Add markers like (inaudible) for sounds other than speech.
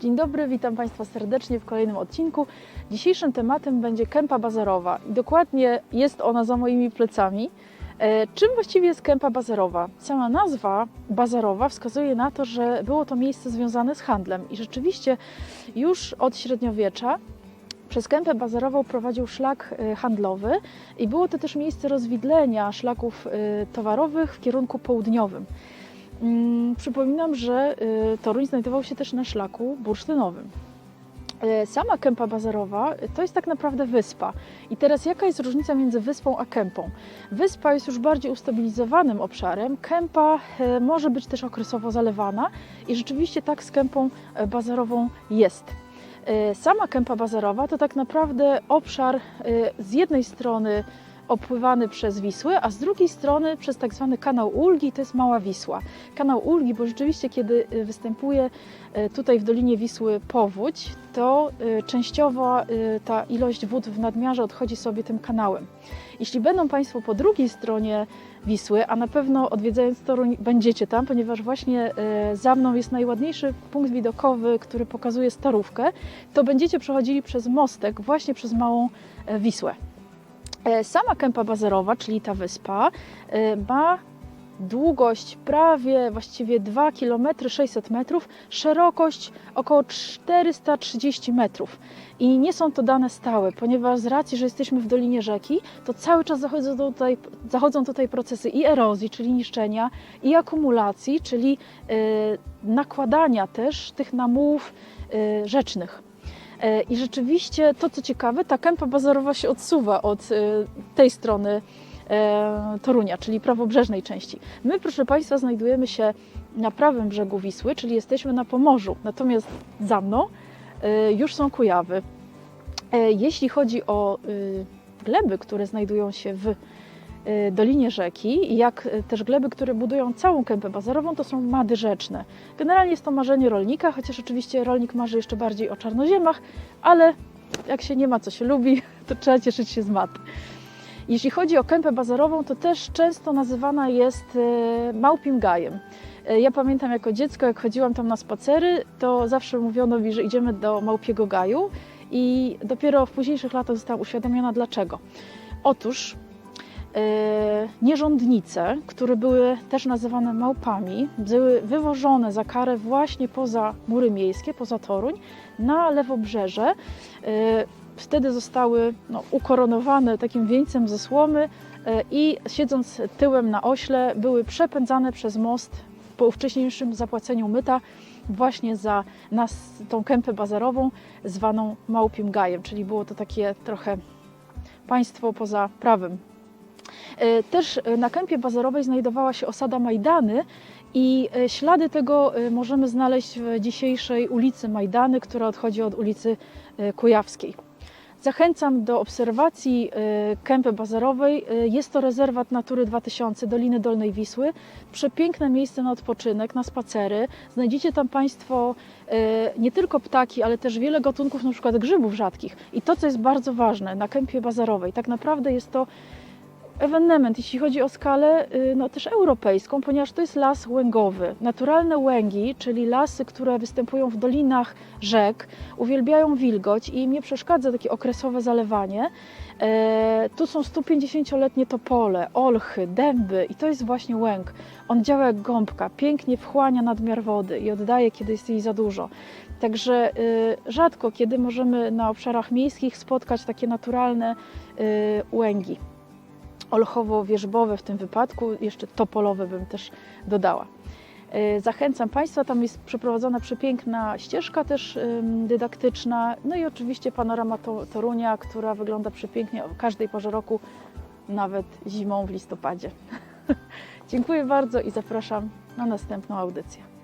Dzień dobry, witam Państwa serdecznie w kolejnym odcinku. Dzisiejszym tematem będzie kępa bazerowa i dokładnie jest ona za moimi plecami. E, Czym właściwie jest kępa bazerowa? Sama nazwa bazarowa wskazuje na to, że było to miejsce związane z handlem i rzeczywiście już od średniowiecza przez kępę bazarową prowadził szlak e, handlowy i było to też miejsce rozwidlenia szlaków e, towarowych w kierunku południowym. Mm, Przypominam, że y, Toruń znajdował się też na szlaku bursztynowym. Y, Sama kępa bazarowa y, to jest tak naprawdę wyspa. I teraz jaka jest różnica między wyspą a kępą? Wyspa jest już bardziej ustabilizowanym obszarem, kępa może być też okresowo zalewana i rzeczywiście tak z kępą bazarową jest. Sama kępa bazarowa to tak naprawdę obszar z jednej strony opływany przez Wisłę, a z drugiej strony przez tak zwany kanał Ulgi, to jest Mała Wisła. Kanał Ulgi, bo rzeczywiście kiedy y, występuje y, tutaj w Dolinie Wisły powódź, to y, częściowo ta ilość wód w nadmiarze odchodzi sobie tym kanałem. Jeśli będą Państwo po drugiej stronie Wisły, a na pewno odwiedzając Toruń będziecie tam, ponieważ właśnie za mną jest najładniejszy punkt widokowy, który pokazuje Starówkę, to będziecie przechodzili przez mostek właśnie przez Małą Wisłę. E, Sama kępa bazerowa, czyli ta wyspa, e, ma długość prawie właściwie 2 km 600 metrów, szerokość około 430 metrów. I nie są to dane stałe, ponieważ z racji, że jesteśmy w dolinie rzeki, to cały czas zachodzą tutaj, zachodzą tutaj procesy i erozji, czyli niszczenia, i akumulacji, czyli e, nakładania też tych namułów rzecznych. I rzeczywiście to, co ciekawe, ta kępa bazarowa się odsuwa od e, tej strony e, Torunia, czyli prawobrzeżnej części. My, proszę Państwa, znajdujemy się na prawym brzegu Wisły, czyli jesteśmy na Pomorzu. Natomiast za mną e, już są Kujawy. Jeśli chodzi o gleby, które znajdują się w dolinie rzeki, jak e, też gleby, które budują całą kępę bazarową, to są mady rzeczne. Generalnie jest to marzenie rolnika, chociaż oczywiście rolnik marzy jeszcze bardziej o czarnoziemach, ale jak się nie ma, co się lubi, (laughs) to trzeba cieszyć się z mat. Jeśli chodzi o kępę bazarową, to też często nazywana jest e, małpim gajem. Ja pamiętam jako dziecko, jak chodziłam tam na spacery, to zawsze mówiono mi, że idziemy do małpiego gaju i dopiero w późniejszych latach zostałam uświadomiona dlaczego. Otóż nierządnice, które były też nazywane małpami, były wywożone za karę właśnie poza mury miejskie, poza Toruń, na lewobrzeże. E, Wtedy zostały no, ukoronowane takim wieńcem ze słomy e, i siedząc tyłem na ośle były przepędzane przez most po wcześniejszym zapłaceniu myta właśnie za nas, tą kępę bazarową zwaną Małpim Gajem, czyli było to takie trochę państwo poza prawem. E, Też e, na kępie bazarowej znajdowała się osada Majdany i e, ślady tego możemy znaleźć w dzisiejszej ulicy Majdany, która odchodzi od ulicy Kujawskiej. Zachęcam do obserwacji kępy bazarowej. Jest to rezerwat Natury 2000 Doliny Dolnej Wisły. Przepiękne miejsce na odpoczynek, na spacery. Znajdziecie tam Państwo nie tylko ptaki, ale też wiele gatunków na przykład grzybów rzadkich. I to, co jest bardzo ważne na kępie bazarowej, tak naprawdę jest to ewenement, jeśli chodzi o skalę y, no, też europejską, ponieważ to jest las łęgowy. Naturalne łęgi, czyli lasy, które występują w dolinach rzek, uwielbiają wilgoć i im nie przeszkadza takie okresowe zalewanie. E, tu są 150-letnie topole, olchy, dęby i to jest właśnie łęk. On działa jak gąbka, pięknie wchłania nadmiar wody i oddaje, kiedy jest jej za dużo. Także y, rzadko kiedy możemy na obszarach miejskich spotkać takie naturalne y, łęgi olchowo-wierzbowe w tym wypadku, jeszcze topolowe bym też dodała. E, Zachęcam Państwa, tam jest przeprowadzona przepiękna ścieżka też dydaktyczna, no i oczywiście panorama to, Torunia, która wygląda przepięknie o każdej porze roku, nawet zimą w listopadzie. (laughs) Dziękuję bardzo i zapraszam na następną audycję.